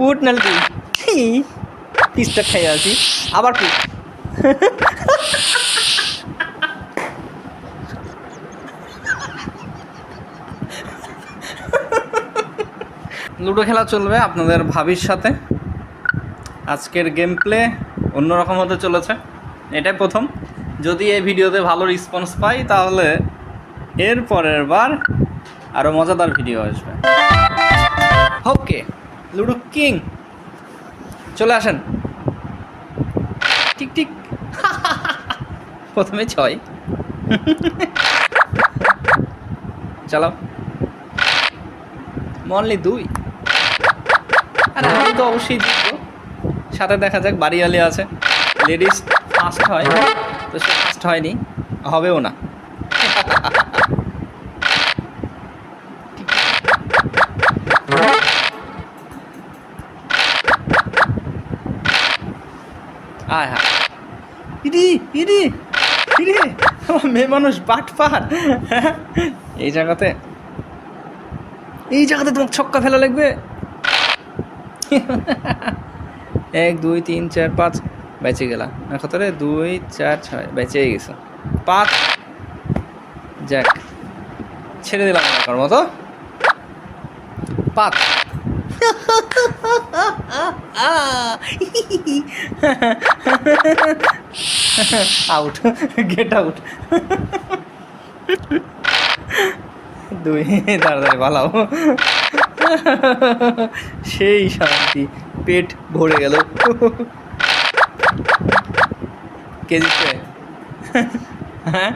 Put নাহলে তুই পিসটা খাই আছি। আবার পুট। লুডো খেলা চলবে আপনাদের ভাবির সাথে। আজকের গেম প্লে অন্যরকম হতে চলেছে। এটাই প্রথম। যদি এই ভিডিওতে ভালো রেসপন্স পাই, তাহলে এর পরের বার আরও মজাদার ভিডিও আসবে। ওকে লুডো কিং চলে আসেন। ঠিক ঠিক প্রথমে ছয়। চালাও মনলি দুই। আরে, আমি তো অবশ্যই জিতবো। সাথে দেখা যাক, বাড়িওয়ালি আছে। লেডিস ফার্স্ট হয়। তো সে ফার্স্ট হয়নি। হবেও না। আয় হ্যাঁ ইদি ইদি আমার মেয়ে মানুষ বাট পার এই জায়গাতে? এই জায়গাতে তোমার ছক্কা ফেলা লাগবে? এক দুই তিন চার পাঁচ বেঁচে গেলা। কত রে দুই চার ছয় বেঁচে গেছো। পাঁচ। যাক ছেড়ে দিলাম মতো। পাঁচ। আউট গেট আউট দুই তাড়াতাড়ি পালাও। সেই শান্তি, পেট ভরে গেল। কে জিতবে? হ্যাঁ?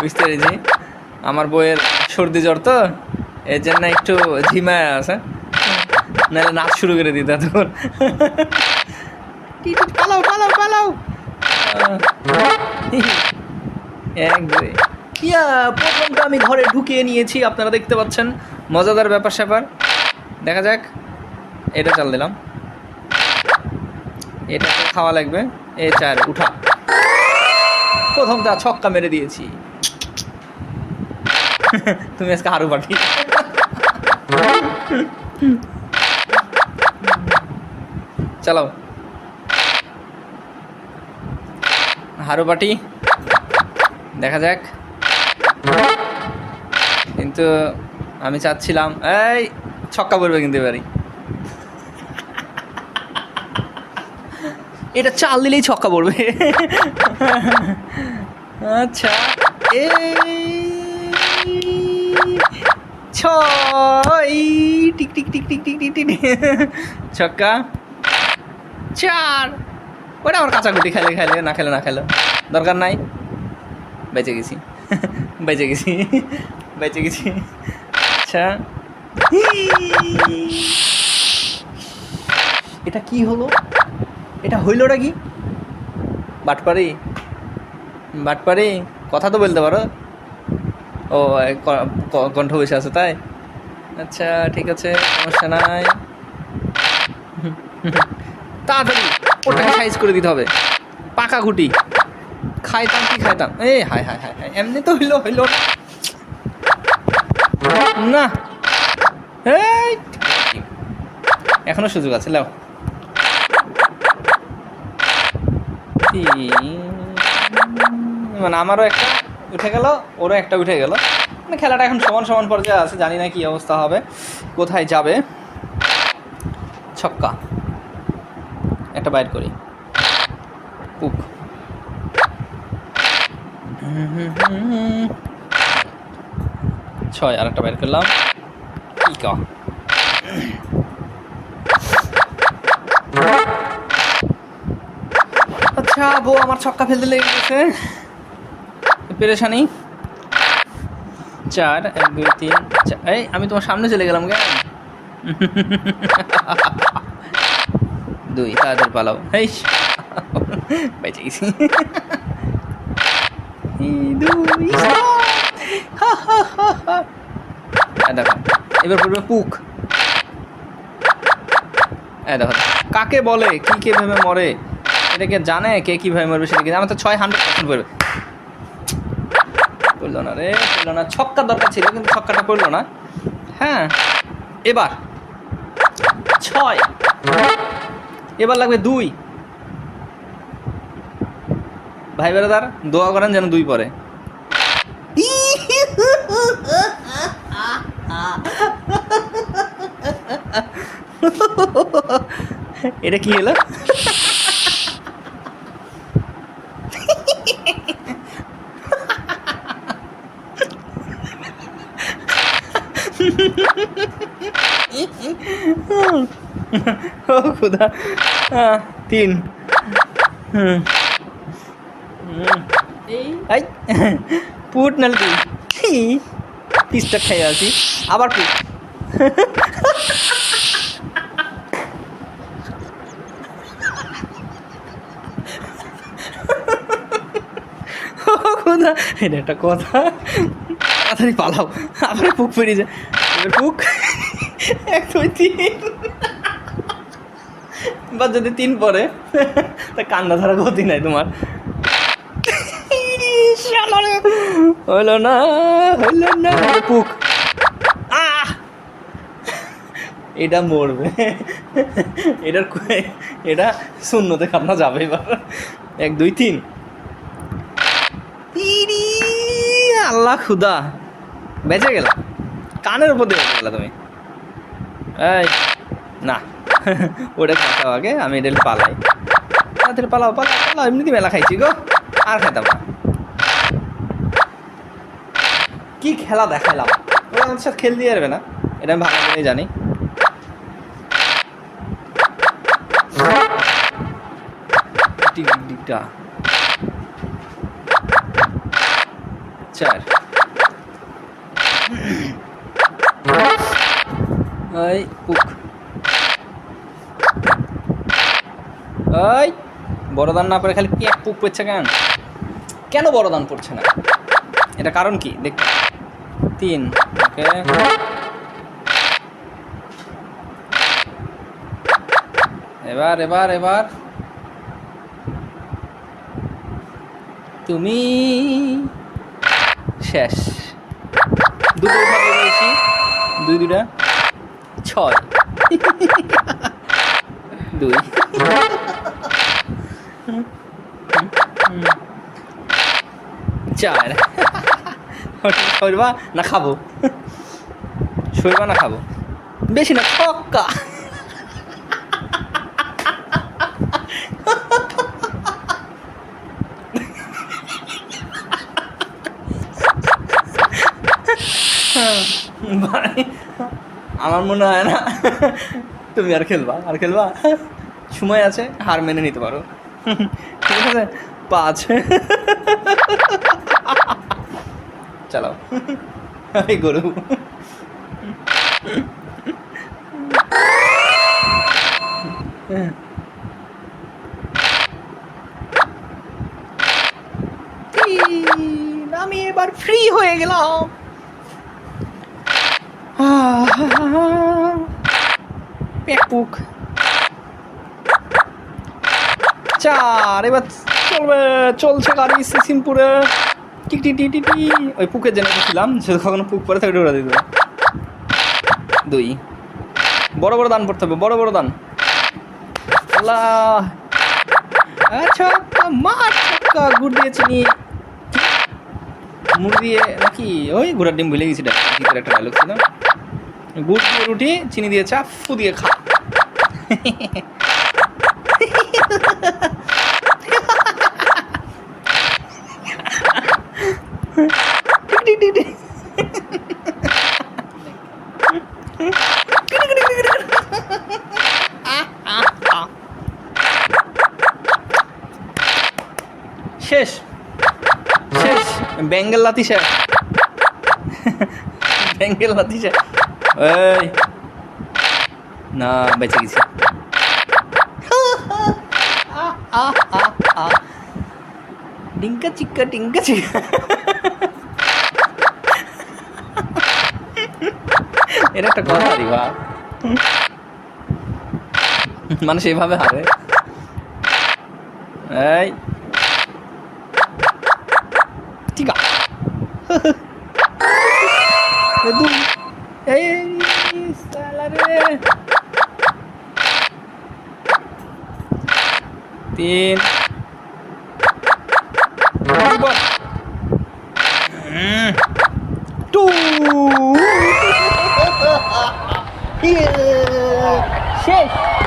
বুঝতে পেরেছি। আমার বইয়ের সর্দি জ্বর তো? এর জন্য একটু ঝিমায় আছে। নাহলে নাচ শুরু করে দিত তখন পালাও পালাও পালাও। এক দুই। ইয়া প্রথমটা আমি ঘরে ঢুকিয়ে নিয়েছি আপনারা দেখতে পাচ্ছেন। মজাদার ব্যাপার স্যাপার। দেখা যাক এটা চাল দিলাম। এটা খাওয়া লাগবে। এ চার উঠা। প্রথম প্রথমটা ছক্কা মেরে দিয়েছি। তুমি আজকে হারু পাঠি চালাও। হারু পাটি। দেখা যাক। কিন্তু আমি চাচ্ছিলাম, এই, ছক্কা পড়বে কিন্তু এবারই। এটা চাল দিলেই ছক্কা পড়বে। আচ্ছা ছয় টিক টিক টিক টিক টিক টিক টিক। ছক্কা। চার। ওটা আমার কাঁচাকুটি খেলে খেলে না খেলে না খেলো দরকার নাই। বেঁচে গেছি। বেঁচে গেছি। বেঁচে গেছি। আচ্ছা। এটা কি হলো? এটা হইলোটা কি? বাটপারি বাটপারি কথা তো বলতে পারো। ও কণ্ঠ বসে আছে তাই? আচ্ছা ঠিক আছে, সমস্যা নাই। তাড়াতাড়ি। ওটাকে সাইজ করে দিতে হবে। পাকা গুটি খাইতাম কি খাইতাম? এ হাই হাই হাই হাই এমনি তো হইল হইল না। এই এখনও সুযোগ আছে লাও। মানে আমারও একটা উঠে গেল ওরও একটা উঠে গেল। মানে খেলাটা এখন সমান সমান পর্যায়ে আছে জানি না কি অবস্থা হবে কোথায় যাবে। ছক্কা। একটা বাইর করি। পুক ছয় আর একটা বাইর করলাম। আচ্ছা বউ আমার ছক্কা ফেলতে লেগে গেছে। পেরেশানি। চার, এক, দুই, তিন এই, আমি তোমার সামনে চলে গেলাম, কেন? দুই তাড়াতাড়ি পালাও। এই। বেঁচে গেছি। দুই। দেখো এবার পড়বে পুক এই দেখো কাকে বলে কি কে ভেবে মরে এটা কে জানে কে কীভাবে মরবে সেটা কি আমার তো ছয় হান্ড্রেড পার্সেন্ট পড়বে। পড়ল না রে পড়ল না। ছক্কা দরকার ছিল কিন্তু ছক্কাটা পড়ল না। হ্যাঁ এবার। ছয়। এবার লাগবে দুই। ভাই বেড়াদার দোয়া করেন যেন দুই পরে এটা কি হলো? ও খুদা তিন। হুম। পুট নালে তুই পিসটা খাই আছি। আবার পুট। এটা একটা কথা। তাড়াতাড়ি পালাও। আবার পুক পেরিয়ে যায়। পুক। এক দুই তিন। বা যদি তিন পরে তা কান্না ধরা গতি নাই তোমার। হইল না হইল না। পুক। আহ! এটা মরবে। এটার এটা শূন্যতে কান্না যাবে এবার। এক দুই তিন। ইরি, আল্লাহ খুদা। বেঁচে গেল। কানের উপর দিয়ে বেঁচে গেলা তুমি। এই না। ওটা খাও আগে, আমি এটা পালাই। তাড়াতাড়ি পালাও পালাও পালাও, এমনিতে মেলা খাইছি গো, আর খাইতাম না। কি খেলা দেখালাম ওরা আমার সাথে খেল দিয়ে যাবে না, এটা আমি ভালো করে জানি। এই পুক এই বড় দান না করে খালি পেক পুক পড়ছে কেন? কেন বড় দান পড়ছে না? এটা কারণ কি? দেখ তিন, ওকে। এবার এবার এবার। তুমি শেষ। দুটো দুই দুটা ছয়। দুই। চার। শৈবা না খাব? শৈবা না খাব? বেশি না, ছক্কা। আমার মনে হয় না তুমি আর খেলবা। আর খেলবা? সময় আছে, হার মেনে নিতে পারো। ঠিক আছে? পাঁচ চালাও। এই গরু। আমি এবার ফ্রি হয়ে গেলাম। চার এবার চলবে, চলছে গাড়ি সিসিমপুরে। টি টি টি টি ওই পুকের জন্য ছিলাম সে কখনো পুক পরে থাকে ওরা দিত দুই। বড় বড় দান পড়তে হবে, বড় বড় দান। আল্লাহ। আচ্ছা মার ছক্কা, গুড় দিয়ে চিনি। মুড়ি দিয়ে, নাকি? ওই ঘোড়ার ডিম ভুলে গেছি একটা ডায়লগ ছিল। গুড় দিয়ে রুটি, চিনি দিয়ে চা, ফু দিয়ে খা টিক টিক টিক টিক। শেষ শেষ বেঙ্গল লাতি শেষ বেঙ্গল লাতি শেষ এই। না, বেঁচে গেছি। ডিঙ্কা চিক্কা টিঙ্কা চিক্কা। এটা একটা কথা দিবা মানুষ এইভাবে হারে। এই। 티가 레드 에이 살라레 तीन टू शेष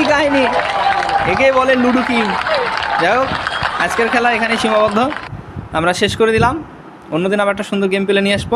কি কাহিনী। একেই বলে লুডু কিং। যাই হোক, আজকের খেলা এখানে সীমাবদ্ধ। আমরা শেষ করে দিলাম। অন্যদিন আবার একটা সুন্দর গেম পেলে নিয়ে আসব।